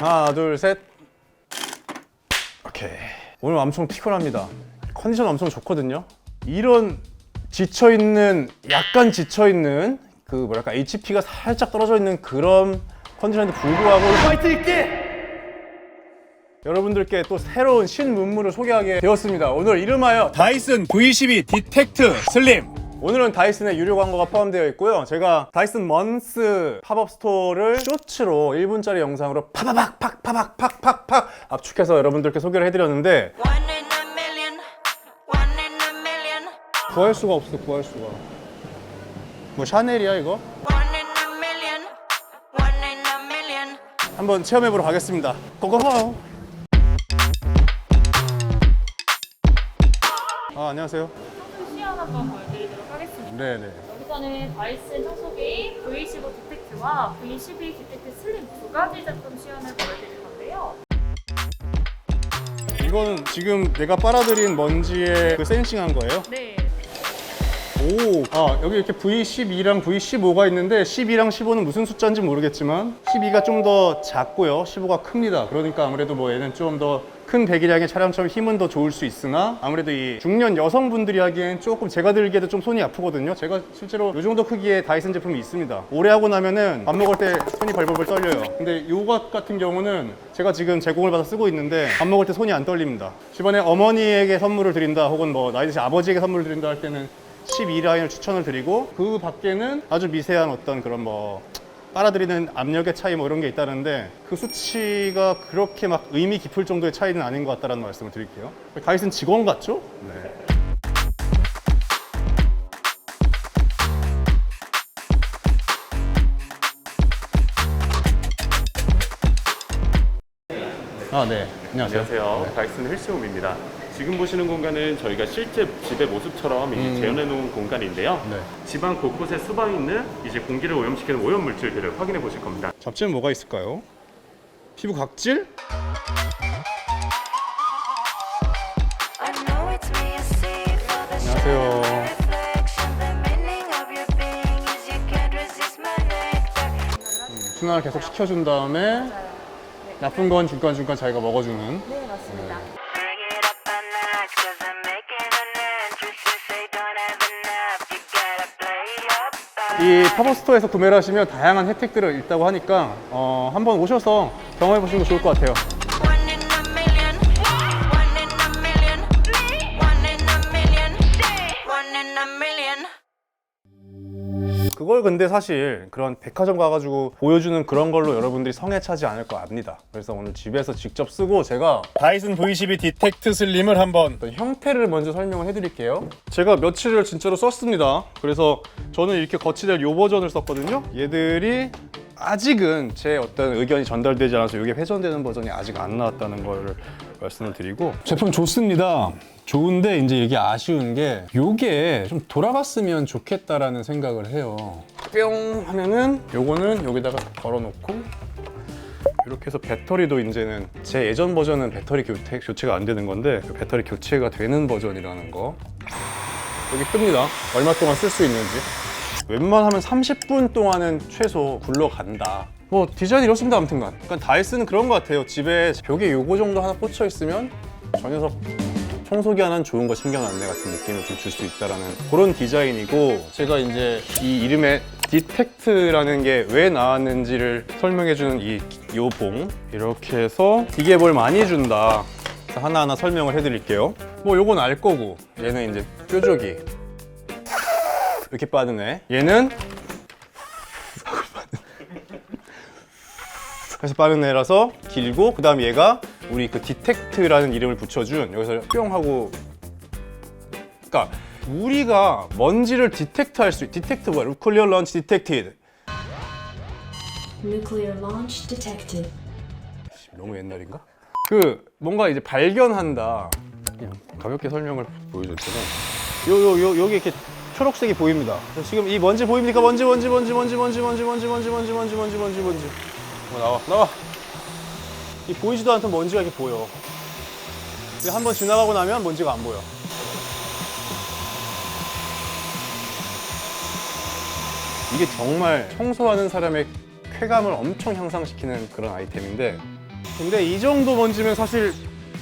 하나, 둘, 셋. 오케이. 오늘 엄청 피곤합니다. 컨디션 엄청 좋거든요. 이런 지쳐 있는, 약간 지쳐 있는 그 뭐랄까 HP가 살짝 떨어져 있는 그런 컨디션에도 불구하고 파이트 있게 여러분들께 또 새로운 신문물을 소개하게 되었습니다. 오늘 이름하여 다이슨 V12 디텍트 슬림. 오늘은 다이슨의 유료 광고가 포함되어 있고요. 제가 다이슨 먼스 팝업 스토어를 쇼츠로 1분짜리 영상으로 파바박 팍파박 팍팍팍 압축해서 여러분들께 소개를 해드렸는데 One in a million, one in a million, 구할 수가 없어 구할 수가. 뭐 샤넬이야 이거? 한번 체험해보러 가겠습니다. 고고. 아 안녕하세요. 한번 보여드리도록 하겠습니다. 네네. 여기서는 다이슨 청소기 V15 디텍트와 V12 디텍트 슬림 두 가지 제품 시연을 보여드릴 건데요. 이거는 지금 내가 빨아들인 먼지에 그 센싱한 거예요? 네. 오, 아 여기 이렇게 V12랑 V15가 있는데 12랑 15는 무슨 숫자인지 모르겠지만 12가 좀 더 작고요, 15가 큽니다. 그러니까 아무래도 뭐 얘는 좀더 큰 배기량의 차량처럼 힘은 더 좋을 수 있으나 아무래도 이 중년 여성분들이 하기엔 조금 제가 들기에도 좀 손이 아프거든요. 제가 실제로 이 정도 크기의 다이슨 제품이 있습니다. 오래 하고 나면은 밥 먹을 때 손이 벌벌벌 떨려요. 근데 요것 같은 경우는 제가 지금 제공을 받아 쓰고 있는데 밥 먹을 때 손이 안 떨립니다. 집안에 어머니에게 선물을 드린다 혹은 뭐 나이 드신 아버지에게 선물을 드린다 할 때는 12라인을 추천을 드리고 그 밖에는 아주 미세한 어떤 그런 뭐 빨아들이는 압력의 차이 뭐 이런 게 있다는데 그 수치가 그렇게 막 의미 깊을 정도의 차이는 아닌 것 같다는 말씀을 드릴게요. 다이슨 직원 같죠? 네. 아, 네. 안녕하세요. 안녕하세요. 다이슨 헬스홈입니다. 지금 보시는 공간은 저희가 실제 집의 모습처럼 이제 재현해 놓은 공간인데요. 음. 네. 집안 곳곳에 수박 있는 이제 공기를 오염시키는 오염 물질들을 확인해 보실 겁니다. 잡지는 뭐가 있을까요? 피부 각질? 안녕하세요. nectar. 순환을 계속 시켜준 다음에 나쁜 건 중간중간 자기가 먹어주는 네, 맞습니다. Bring 이 팝업스토어에서 구매를 하시면 다양한 혜택들을 있다고 하니까 어, 한번 오셔서 경험해 보시는 거 좋을 것 같아요. 그걸 근데 사실 그런 백화점 가가지고 보여주는 그런 걸로 여러분들이 성에 차지 않을 거 압니다. 그래서 오늘 집에서 직접 쓰고 제가 다이슨 V12 디텍트 슬림을 한번 어떤 형태를 먼저 설명을 해드릴게요. 제가 며칠을 진짜로 썼습니다. 그래서 저는 이렇게 거치될 요 버전을 썼거든요. 얘들이 아직은 제 어떤 의견이 전달되지 않아서 이게 회전되는 버전이 아직 안 나왔다는 걸 말씀을 드리고 제품 좋습니다. 좋은데 이제 이게 아쉬운 게 요게 좀 돌아갔으면 좋겠다라는 생각을 해요. 뿅 하면은 요거는 여기다가 걸어놓고 이렇게 해서 배터리도 이제는 제 예전 버전은 배터리 교체, 교체가 안 되는 건데 그 배터리 교체가 되는 버전이라는 거 여기 뜹니다. 얼마 동안 쓸 수 있는지. 웬만하면 30분 동안은 최소 굴러간다. 뭐 디자인 이렇습니다 아무튼간. 그러니까 다이슨은 그런 것 같아요. 집에 벽에 요거 정도 하나 꽂혀 있으면 저 녀석 청소기 하나는 좋은 거 챙겨놨네 같은 느낌을 좀 줄 수 있다라는 그런 디자인이고 제가 이제 이 이름에 디텍트라는 게 왜 나왔는지를 설명해주는 이 요봉. 이렇게 해서 이게 뭘 많이 준다. 하나하나 설명을 해드릴게요. 뭐 요건 알 거고 얘는 이제 뾰족이. 이렇게 빠르네. 얘는 그래서 빠른 애라서 길고 그 다음 얘가 우리 그 디텍트라는 이름을 붙여준 여기서 뿅 하고 그러니까 우리가 먼지를 디텍트 할 수 있 디텍트 뭐야? 클리어 런치 디텍티드 Nuclear launch detected. 너무 옛날인가? 그 뭔가 이제 발견한다 그냥 가볍게 설명을 보여줬잖아 요요요 여기 이렇게 초록색이 보입니다 지금 이 먼지 보입니까? 먼지 먼지 먼지 먼지 먼지 먼지 먼지 먼지 먼지 먼지 먼지 먼지 먼지 어, 나와 나와. 이 보이지도 않던 먼지가 이렇게 보여. 근데 한번 지나가고 나면 먼지가 안 보여. 이게 정말 청소하는 사람의 쾌감을 엄청 향상시키는 그런 아이템인데 근데 이 정도 먼지면 사실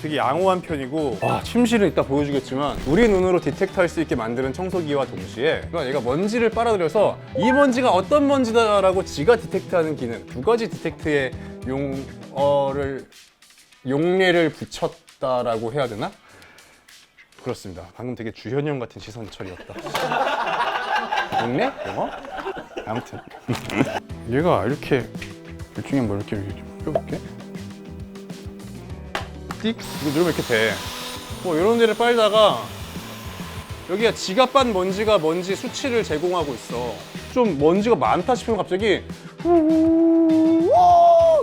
되게 양호한 편이고 와 침실은 이따 보여주겠지만 우리 눈으로 디텍트할 수 있게 만드는 청소기와 동시에 그러니까 얘가 먼지를 빨아들여서 이 먼지가 어떤 먼지다라고 지가 디텍트하는 기능 두 가지 디텍트의 용어를 용례를 붙였다라고 해야 되나? 그렇습니다. 방금 되게 주현영 같은 시선 처리였다. 용례? 영어? 아무튼 얘가 이렇게 일종의 뭐 이렇게 이렇게 좀 펴볼게. 띡 이거 누르면 이렇게 돼. 뭐 이런 데를 빨다가 여기가 빤 먼지가 먼지 수치를 제공하고 있어. 좀 먼지가 많다 싶으면 갑자기 후후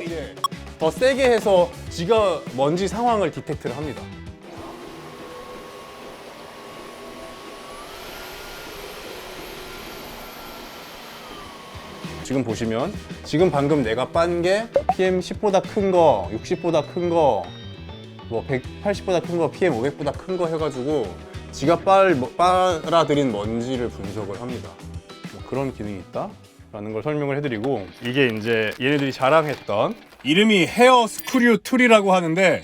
이래. 더 세게 해서 지가 먼지 상황을 디텍트를 합니다. 지금 보시면 지금 방금 내가 빤 게 PM 10보다 큰 거, 60보다 큰 거, 뭐 180보다 큰 거, PM 500보다 큰 거 해가지고 지가 빨, 뭐, 빨아들인 먼지를 분석을 합니다. 뭐 그런 기능이 있다. 라는 걸 설명을 해드리고 이게 이제 얘네들이 자랑했던 이름이 헤어 스크류 툴이라고 하는데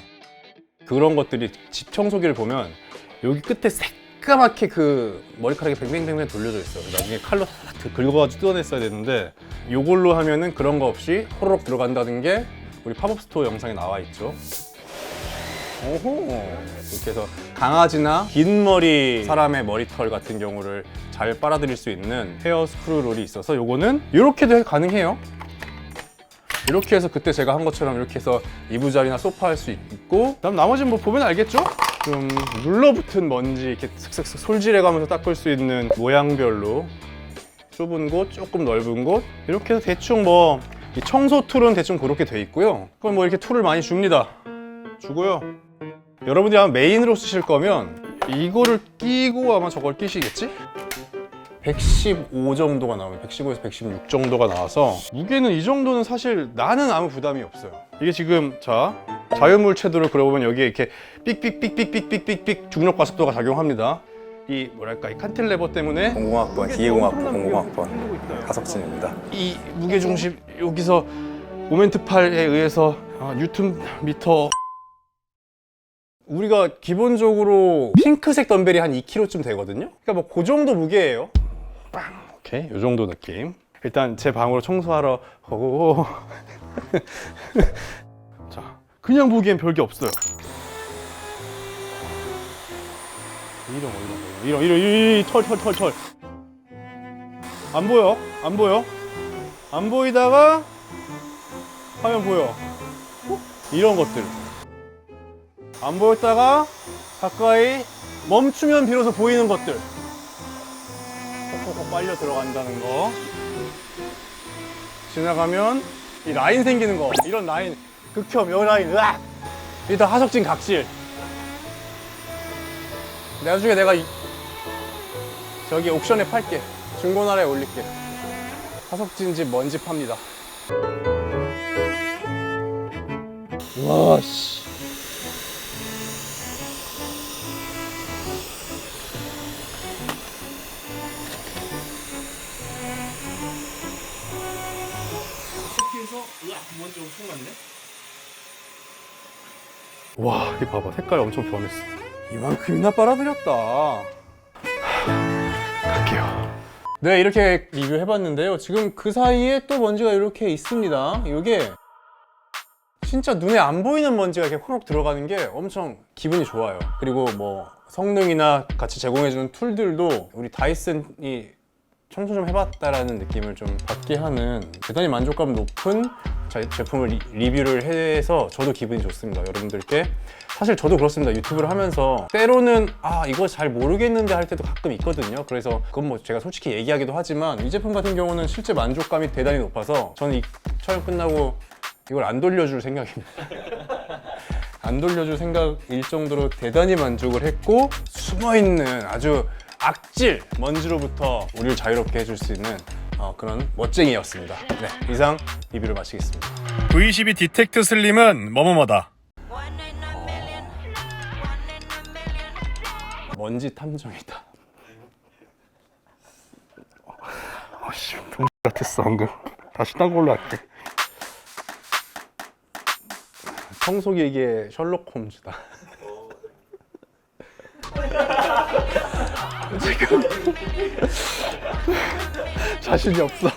그런 것들이 집 청소기를 보면 여기 끝에 새까맣게 그 머리카락이 뱅뱅뱅뱅 돌려져 있어요. 나중에 칼로 싹 긁어가지고 뜯어냈어야 되는데 이걸로 하면은 그런 거 없이 호로록 들어간다는 게 우리 팝업 스토어 영상에 나와 있죠. 오호 이렇게 해서 강아지나 긴 머리 사람의 머리털 같은 경우를 잘 빨아들일 수 있는 헤어 스크류 롤이 있어서 요거는 이렇게도 가능해요. 이렇게 해서 그때 제가 한 것처럼 이렇게 해서 이부자리나 소파 할 수 있고 그다음 나머지는 뭐 보면 알겠죠? 좀 눌러붙은 먼지 이렇게 슥슥슥 솔질해가면서 닦을 수 있는 모양별로 좁은 곳, 조금 넓은 곳 이렇게 해서 대충 뭐이 청소 툴은 대충 그렇게 돼 있고요. 그럼 뭐 이렇게 툴을 많이 줍니다. 주고요. 여러분들이 아마 메인으로 쓰실 거면 이거를 끼고 아마 저걸 끼시겠지? 115 정도가 나오면 115에서 116 정도가 나와서 무게는 이 정도는 사실 나는 아무 부담이 없어요. 이게 지금 자 자유물 채도를 그려보면 여기에 이렇게 삑삑삑삑삑삑삑삑 중력 가속도가 작용합니다. 이 뭐랄까 이 칸틸레버 때문에 공공학번, 기계공학부 공공학번 하석진입니다. 이 무게 중심 여기서 모멘트 팔에 의해서 아, 뉴턴 미터 우리가 기본적으로 핑크색 덤벨이 한 2kg쯤 되거든요. 그러니까 뭐 그 정도 무게예요. 빵 오케이 이 정도 느낌. 일단 제 방으로 청소하러 가고 자 그냥 보기엔 별게 없어요. 이런 거 이런 거 이런 이런 이털털털 털. 안 보여? 안 보여? 안 보이다가 화면 보여. 어? 이런 것들. 안 보였다가 가까이 멈추면 비로소 보이는 것들. 콕콕콕 빨려 들어간다는 거. 지나가면 이 라인 생기는 거. 이런 라인. 극혐, 여 라인. 으악! 다 하석진 각질. 나중에 내가 이- 저기 옥션에 팔게. 중고나라에 올릴게. 하석진 집 먼지 팝니다. 와, 씨. 와, 이 봐봐. 색깔 엄청 변했어. 이만큼이나 빨아들였다. 갈게요. 네, 이렇게 리뷰해봤는데요. 지금 그 사이에 또 먼지가 이렇게 있습니다. 이게 진짜 눈에 안 보이는 먼지가 이렇게 호록 들어가는 게 엄청 기분이 좋아요. 그리고 뭐 성능이나 같이 제공해주는 툴들도 우리 다이슨이 청소 좀 해봤다라는 느낌을 좀 받게 하는 대단히 만족감 높은 자- 제품을 리, 리뷰를 해서 저도 기분이 좋습니다. 여러분들께 사실 저도 그렇습니다. 유튜브를 하면서 때로는 아 이거 잘 모르겠는데 할 때도 가끔 있거든요. 그래서 그건 뭐 제가 솔직히 얘기하기도 하지만 이 제품 같은 경우는 실제 만족감이 대단히 높아서 저는 이 촬영 끝나고 이걸 안 돌려줄 생각입니다. 안 돌려줄 생각일 정도로 대단히 만족을 했고 숨어있는 아주 악질 먼지로부터 우리를 자유롭게 해줄 수 있는 어, 그런 멋쟁이였습니다. 네, 이상 리뷰를 마치겠습니다. V12 디텍트 슬림은 뭐뭐뭐다. 먼지 탐정이다. 아씨, 병 같았어 방금. 다시 딴 걸로 할게. 청소기 이게 셜록 홈즈다. 지금 자신이 없어.